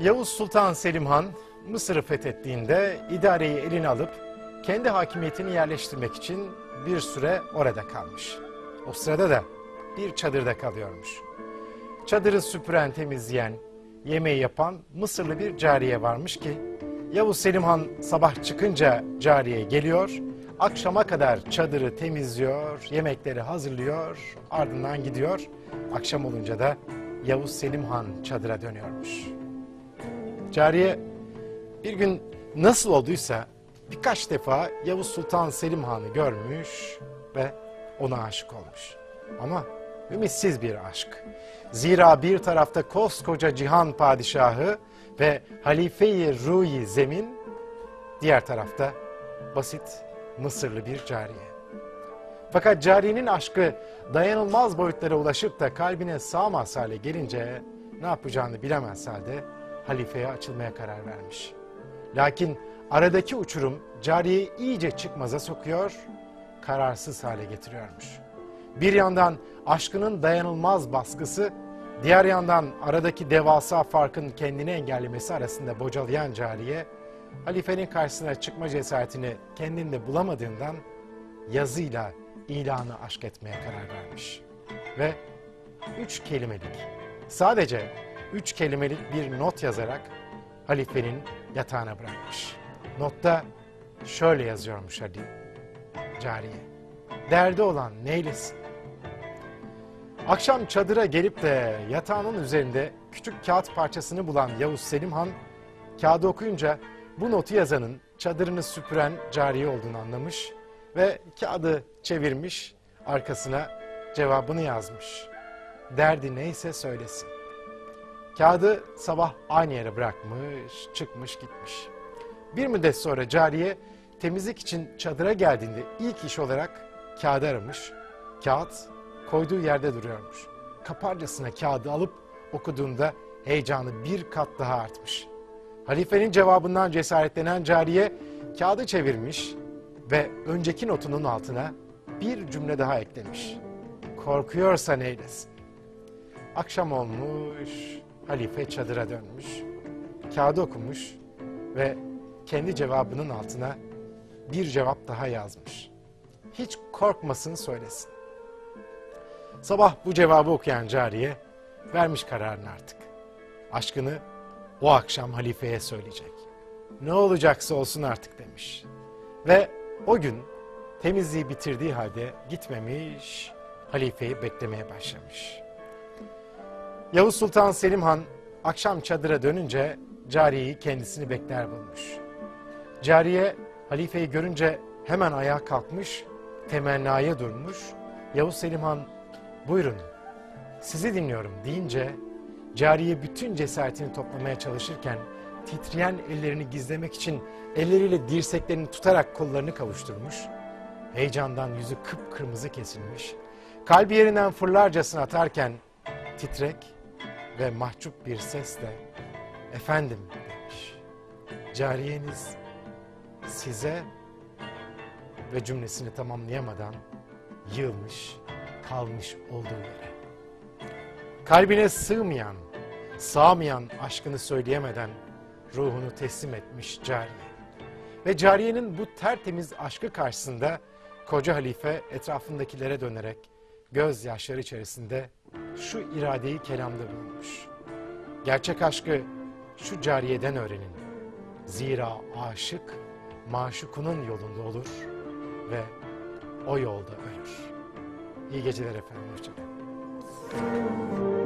Yavuz Sultan Selim Han Mısır'ı fethettiğinde idareyi eline alıp kendi hakimiyetini yerleştirmek için bir süre orada kalmış. O sırada da bir çadırda kalıyormuş. Çadırı süpüren, temizleyen, yemeği yapan Mısırlı bir cariye varmış ki Yavuz Selim Han sabah çıkınca cariye geliyor, akşama kadar çadırı temizliyor, yemekleri hazırlıyor, ardından gidiyor. Akşam olunca da Yavuz Selim Han çadıra dönüyormuş. Cariye bir gün nasıl olduysa birkaç defa Yavuz Sultan Selim Han'ı görmüş ve ona aşık olmuş. Ama ümitsiz bir aşk. Zira bir tarafta koskoca cihan padişahı ve halife-i ruhi zemin, diğer tarafta basit Mısırlı bir cariye. Fakat cariyenin aşkı dayanılmaz boyutlara ulaşıp da kalbine sığamaz hale gelince ne yapacağını bilemez halde halifeye açılmaya karar vermiş. Lakin aradaki uçurum cariyeyi iyice çıkmaza sokuyor, kararsız hale getiriyormuş. Bir yandan aşkının dayanılmaz baskısı, diğer yandan aradaki devasa farkın kendini engellemesi arasında bocalayan cariye, halifenin karşısına çıkma cesaretini kendinde bulamadığından yazıyla ilanı aşk etmeye karar vermiş. Ve üç kelimelik, sadece üç kelimelik bir not yazarak halifenin yatağına bırakmış. Notta şöyle yazıyormuş Ali cariye. Derdi olan neylesin? Akşam çadıra gelip de yatağının üzerinde küçük kağıt parçasını bulan Yavuz Selim Han, kağıdı okuyunca bu notu yazanın çadırını süpüren cariye olduğunu anlamış ve kağıdı çevirmiş, arkasına cevabını yazmış. Derdi neyse söylesin. Kağıdı sabah aynı yere bırakmış, çıkmış gitmiş. Bir müddet sonra cariye temizlik için çadıra geldiğinde ilk iş olarak kağıdı aramış. Kağıt koyduğu yerde duruyormuş. Kaparcasına kağıdı alıp okuduğunda heyecanı bir kat daha artmış. Halifenin cevabından cesaretlenen cariye kağıdı çevirmiş ve önceki notunun altına bir cümle daha eklemiş. Korkuyorsa neylesin? Akşam olmuş, halife çadıra dönmüş, kağıdı okumuş ve kendi cevabının altına bir cevap daha yazmış. Hiç korkmasın söylesin. Sabah bu cevabı okuyan cariye vermiş kararını artık. Aşkını o akşam halifeye söyleyecek. Ne olacaksa olsun artık demiş. Ve o gün temizliği bitirdiği halde gitmemiş, halifeyi beklemeye başlamış. Yavuz Sultan Selim Han akşam çadıra dönünce cariyeyi kendisini bekler bulmuş. Cariye halifeyi görünce hemen ayağa kalkmış, temennaya durmuş. Yavuz Selim Han buyurun sizi dinliyorum deyince cariye bütün cesaretini toplamaya çalışırken titreyen ellerini gizlemek için elleriyle dirseklerini tutarak kollarını kavuşturmuş. Heyecandan yüzü kıpkırmızı kesilmiş. Kalbi yerinden fırlarcasına atarken titrek ve mahcup bir sesle efendim demiş. Cariyeniz size ve cümlesini tamamlayamadan yığılmış, kalmış olduğu yere. Kalbine sığmayan, sığamayan aşkını söyleyemeden ruhunu teslim etmiş cariye. Ve cariyenin bu tertemiz aşkı karşısında koca halife etrafındakilere dönerek gözyaşları içerisinde şu iradeyi kelamda bulmuş. Gerçek aşkı şu cariyeden öğrenin. Zira aşık maşukunun yolunda olur ve o yolda ölür. İyi geceler efendim, hoşçakalın.